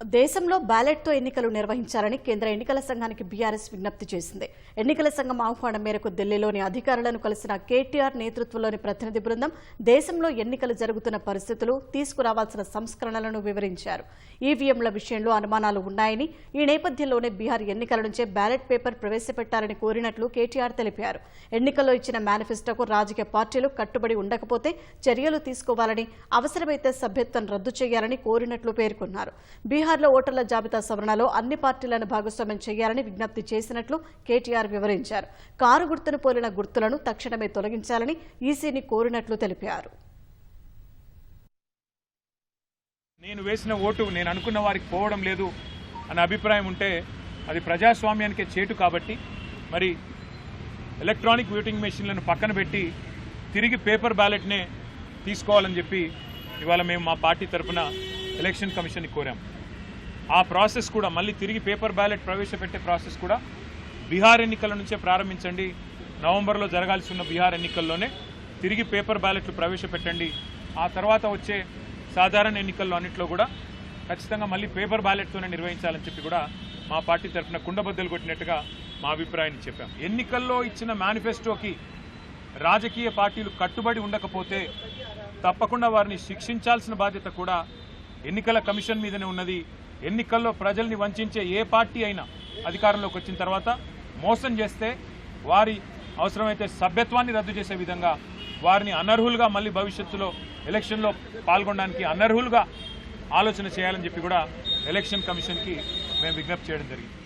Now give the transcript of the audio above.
దేశంలో బ్యాలెట్తో ఎన్నికలు నిర్వహించాలని కేంద్ర ఎన్నికల సంఘానికి బీఆర్ఎస్ విజ్ఞప్తి చేసింది. ఎన్నికల సంఘం ఆహ్వానం మేరకు ఢిల్లీలోని అధికారులను కలిసిన కేటీఆర్ నేతృత్వంలోని ప్రతినిధి బృందం దేశంలో ఎన్నికలు జరుగుతున్న పరిస్థితులు తీసుకురావాల్సిన సంస్కరణలను వివరించారు. ఈవీఎంల విషయంలో అనుమానాలు ఉన్నాయని ఈ నేపథ్యంలోనే బీహార్ ఎన్నికల నుంచే బ్యాలెట్ పేపర్ ప్రవేశపెట్టాలని కోరినట్లు కేటీఆర్ తెలిపారు. ఎన్నికల్లో ఇచ్చిన మేనిఫెస్టోకు రాజకీయ పార్టీలు కట్టుబడి ఉండకపోతే చర్యలు తీసుకోవాలని అవసరమైతే సభ్యత్వం రద్దు చేయాలని కోరినట్లు పేర్కొన్నారు. బీహార్లో ఓటర్ల జాబితా సవరణలో అన్ని పార్టీలను భాగస్వామ్యం చేయాలని విజ్ఞప్తి చేసినట్లు కేటీఆర్ వివరించారు. కారు గుర్తును పోలిన గుర్తులను తక్షణమే తొలగించాలని ఈసీని కోరినట్లు తెలిపారు. నేను వేసిన ఓటు నేను అనుకున్న వారికి పోవడం లేదు అనే అభిప్రాయం ఉంటే అది ప్రజాస్వామ్యానికే చేటు కాబట్టి మరి ఎలక్ట్రానిక్ ఓటింగ్ మెషిన్లను పక్కన పెట్టి తిరిగి పేపర్ బ్యాలెట్నే తీసుకోవాలని చెప్పి ఇవాళ మేము మా పార్టీ తరఫున ఎలక్షన్ కమిషన్కి కోరాం. ఆ ప్రాసెస్ కూడా మళ్ళీ తిరిగి పేపర్ బ్యాలెట్ ప్రవేశపెట్టే ప్రాసెస్ కూడా బీహార్ ఎన్నికల నుంచే ప్రారంభించండి. నవంబర్లో జరగాల్సి ఉన్న బీహార్ ఎన్నికల్లోనే తిరిగి పేపర్ బ్యాలెట్లు ప్రవేశపెట్టండి. ఆ తర్వాత వచ్చే సాధారణ ఎన్నికల్లో అన్నింటిలో కూడా ఖచ్చితంగా మళ్ళీ పేపర్ బ్యాలెట్తోనే నిర్వహించాలని చెప్పి కూడా మా పార్టీ తరఫున కుండబద్దలు కొట్టినట్టుగా మా అభిప్రాయాన్ని చెప్పాం. ఎన్నికల్లో ఇచ్చిన మేనిఫెస్టోకి రాజకీయ పార్టీలు కట్టుబడి ఉండకపోతే తప్పకుండా వారిని శిక్షించాల్సిన బాధ్యత కూడా ఎన్నికల కమిషన్ మీదనే ఉన్నది. ఎన్నికల్లో ప్రజల్ని వంచే ఏ పార్టీ అయినా అధికారంలోకి వచ్చిన తర్వాత మోసం చేస్తే వారి అవసరమైతే సభ్యత్వాన్ని రద్దు చేసే విధంగా వారిని అనర్హులుగా మళ్ళీ భవిష్యత్తులో ఎలక్షన్లో పాల్గొనడానికి అనర్హులుగా ఆలోచన చేయాలని చెప్పి కూడా ఎలక్షన్ కమిషన్కి మేము విజ్ఞప్తి చేయడం జరిగింది.